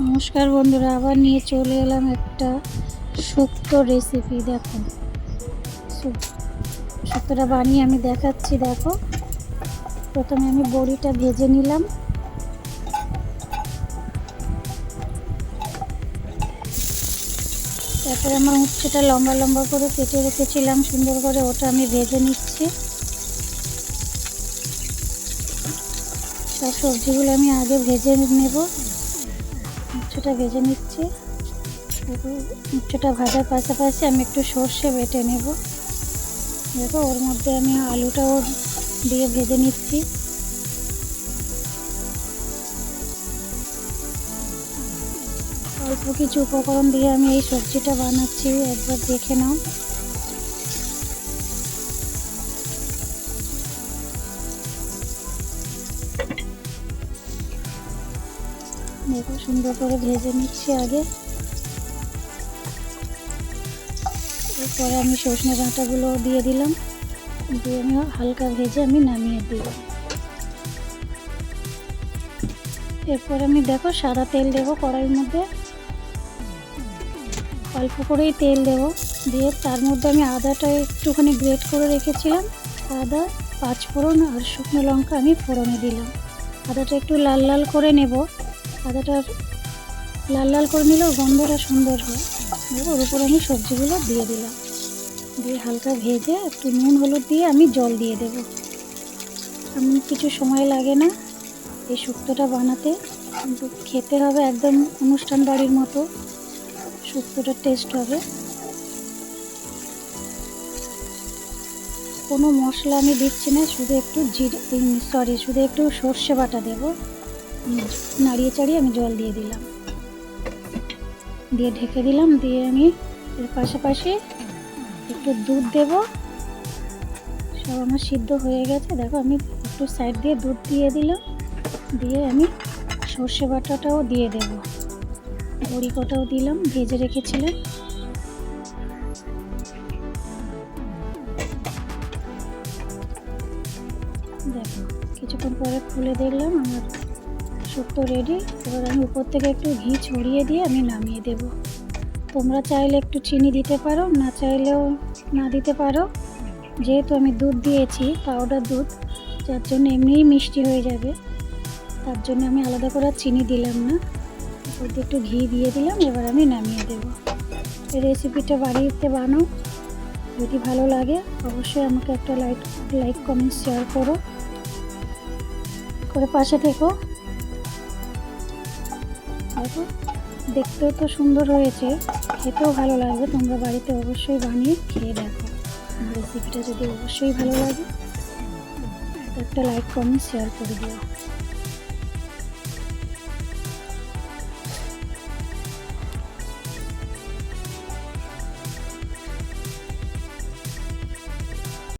নমস্কার বন্ধুরা, আবার নিয়ে চলে এলাম একটা শুক্তো রেসিপি দেখো। শুক- শুক্তোটা বানিয়ে আমি দেখাচ্ছি, দেখো। প্রথমে আমি বড়িটা ভেজে নিলাম। তারপরে আমার উচ্ছেটা লম্বা লম্বা করে কেটে রেখেছিলাম, সুন্দর করে ওটা আমি ভেজে নিচ্ছি। সব সবজিগুলো আমি আগে ভেজে নেব। উচ্ছেটা ভেজে নিচ্ছি। উচ্চটা ভাজার পাশাপাশি আমি একটু সর্ষে বেটে নেব। দেখো, ওর মধ্যে আমি আলুটাও দিয়ে ভেজে নিচ্ছি। অল্প কিছু উপকরণ দিয়ে আমি এই সবজিটা বানাচ্ছি, একবার দেখে নাও। দেখো, সুন্দর করে ভেজে নিচ্ছি আগে। এরপরে আমি সজনে ডাঁটাগুলো দিয়ে দিলাম। দিয়ে আমি হালকা ভেজে আমি নামিয়ে দিলাম। এরপর আমি দেখো, সাদা তেল দেবো কড়াইয়ের মধ্যে। অল্প করেই তেল দেবো। দিয়ে তার মধ্যে আমি আদাটা একটুখানি গ্রেট করে রেখেছিলাম। আদা, পাঁচফোড়ন আর শুকনো লঙ্কা আমি ফোড়নে দিলাম। আদাটা একটু লাল লাল করে নেব। আদাটা লাল লাল করে নিলেও গন্ধটা সুন্দর হয়। ওর উপর আমি সবজিগুলো দিয়ে দিলাম। দিয়ে হালকা ভেজে একটু নুন, হলুদ দিয়ে আমি জল দিয়ে দেব। এমন কিছু সময় লাগে না এই শুক্তোটা বানাতে। কিন্তু খেতে হবে একদম অনুষ্ঠান বাড়ির মতো। শুক্তোটার টেস্ট হবে। কোনো মশলা আমি দিচ্ছি না, শুধু একটু জিরে সরি, শুধু একটু সর্ষে বাটা দেবো। নাড়িয়ে চাড়িয়ে আমি জল দিয়ে দিলাম। দিয়ে ঢেকে দিলাম, দিয়ে আমি এর পাশাপাশি একটু দুধ দেব। সব আমার সিদ্ধ হয়ে গেছে। দেখো, আমি একটু সাইড দিয়ে দুধ দিয়ে দিলাম। দিয়ে আমি সর্ষে বাটাটাও দিয়ে দেব। বড়ি কটাও দিলাম, ভেজে রেখেছিলাম। দেখো, কিছুক্ষণ পরে খুলে দেখলাম, আমার শুক্তো রেডি, এবার আমি উপর থেকে একটু ঘি ছড়িয়ে দিয়ে আমি নামিয়ে দেব। তোমরা চাইলে একটু চিনি দিতে পারো, না চাইলেও না দিতে পারো। যেহেতু আমি দুধ দিয়েছি পাউডার দুধ, যার জন্য এমনিই মিষ্টি হয়ে যাবে। তার জন্য আমি আলাদা করে চিনি দিলাম না। উপর একটু ঘি দিয়ে দিলাম, এবার আমি নামিয়ে দেব। এই রেসিপিটা বাড়িতে বানাও। যদি ভালো লাগে, অবশ্যই আমাকে একটা লাইক লাইক কমেন্ট শেয়ার করো। করে পাশে থেকো। দেখো দেখতেও তো সুন্দর হয়েছে। খেতেও ভালো লাগবে। তোমরা বাড়িতে অবশ্যই বানিয়ে খেয়ে দেখো। রেসিপিটা যদি অবশ্যই ভালো লাগে, একটা লাইক কমেন্ট শেয়ার করে দিও।